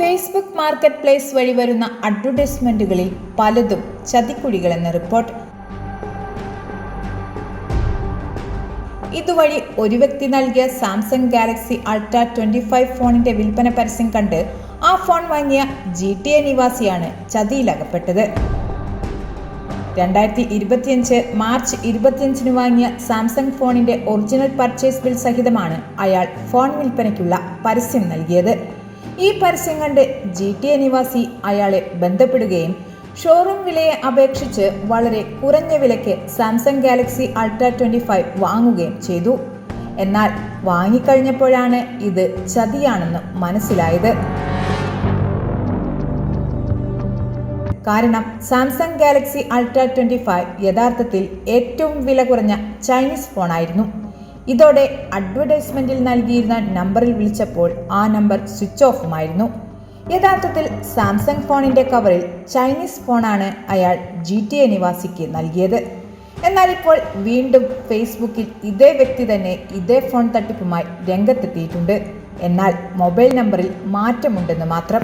Facebook market place വഴി വരുന്ന അഡ്വർടൈസ്മെന്റുകളിൽ പലതും ചതിക്കുഴികളെന്ന റിപ്പോർട്ട് ഇതുവഴി ഒരു വ്യക്തി നൽകിയ Samsung Galaxy ultra twenty five ഫോണിന്റെ വിൽപ്പന പരസ്യം കണ്ട് ആ ഫോൺ വാങ്ങിയ ജി ടി എ നിവാസിയാണ് ചതിയിലകപ്പെട്ടത്. രണ്ടായിരത്തി ഇരുപത്തിയഞ്ച് മാർച്ച് ഇരുപത്തിയഞ്ചിന് വാങ്ങിയ സാംസങ് ഫോണിന്റെ ഒറിജിനൽ പർച്ചേസ് ബിൽ സഹിതമാണ് അയാൾ ഫോൺ വിൽപ്പനയ്ക്കുള്ള പരസ്യം നൽകിയത്. ഈ പരസ്യം കണ്ട് ജി ടി എ നിവാസി അയാളെ ബന്ധപ്പെടുകയും ഷോറൂം വിലയെ അപേക്ഷിച്ച് വളരെ കുറഞ്ഞ വിലയ്ക്ക് Samsung Galaxy ultra twenty five വാങ്ങുകയും ചെയ്തു. എന്നാൽ വാങ്ങിക്കഴിഞ്ഞപ്പോഴാണ് ഇത് ചതിയാണെന്ന് മനസ്സിലായത്. കാരണം Samsung Galaxy ultra twenty five യഥാർത്ഥത്തിൽ ഏറ്റവും വില കുറഞ്ഞ ചൈനീസ് ഫോണായിരുന്നു. ഇതോടെ അഡ്വർടൈസ്മെന്റിൽ നൽകിയിരുന്ന നമ്പറിൽ വിളിച്ചപ്പോൾ ആ നമ്പർ സ്വിച്ച് ഓഫുമായിരുന്നു യഥാർത്ഥത്തിൽ സാംസങ് ഫോണിന്റെ കവറിൽ ചൈനീസ് ഫോണാണ് അയാൾ ജി ടി എ നിവാസിക്ക് നൽകിയത്. എന്നാൽ ഇപ്പോൾ വീണ്ടും ഫേസ്ബുക്കിൽ ഇതേ വ്യക്തി തന്നെ ഇതേ ഫോൺ തട്ടിപ്പുമായി രംഗത്തെത്തിയിട്ടുണ്ട്. എന്നാൽ മൊബൈൽ നമ്പറിൽ മാറ്റമുണ്ടെന്ന് മാത്രം.